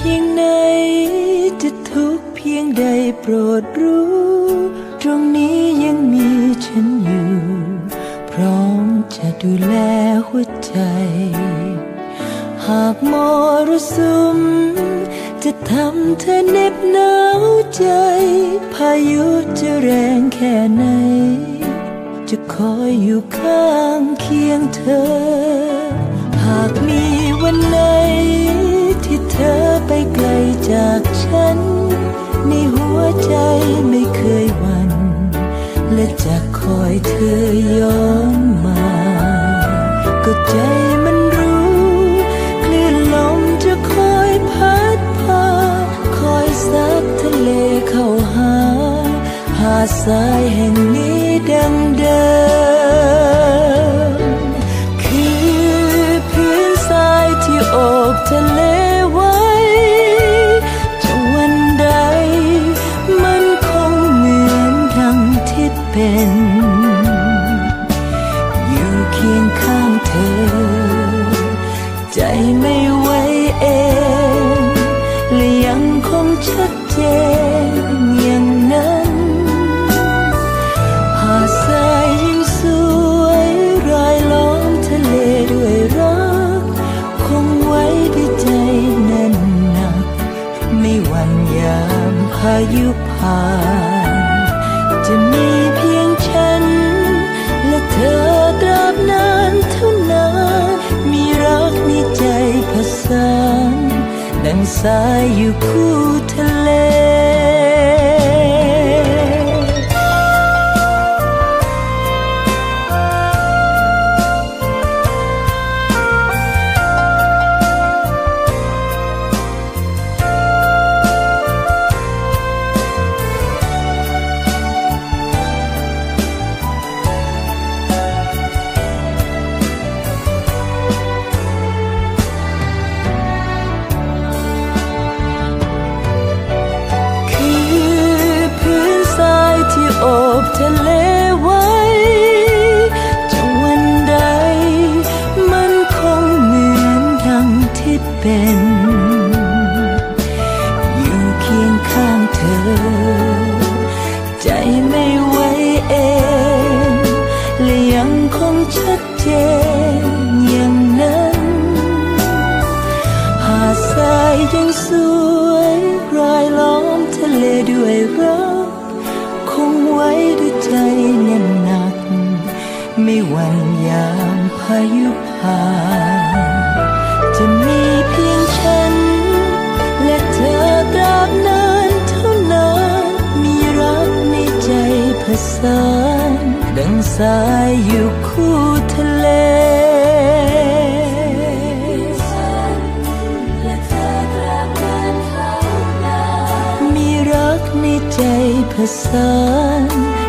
ยเพียงไหน จะทุกข์เพียงใดโปรดรู้ ตรงนี้ยังมีฉันอยู่ พร้อมจะดูแลหัวใจ หากมรสุม จะทำเธอเหน็บหนาวใจ พายุจะแรงแค่ไหน จะคอยอยู่ข้างเคียงเธอ หากมี อยเธอย้อนมา ก็ใจมันรู้คลื่นลมจะคอยพัดพา คอยซัดทะเลเข้าหาหาดทรายแห่งนี้ดังเดิม ชัดเจนอย่างนั้น หาดทรายยิ่งสวยรายล้อมทะเลด้วยรัก คงไว้ด้วยใจแน่นหนัก ไม่หวั่นยามพายุผ่านจะมี ดังสา เป็น อยู่เคียงข้างเธอ ใจไม่ไหวเองและยังคงชัดเจนอย่างนั้น หาดทรายยังสวยรายล้อมทะเลด้วยรักคงไว้ด้วยใจแน่นหนัก ไม่หวั่นยามพายุผ่านจะ สานดังสายอยู่คู่ทะเลมีรักในใจผสานดังสายอยู่คู่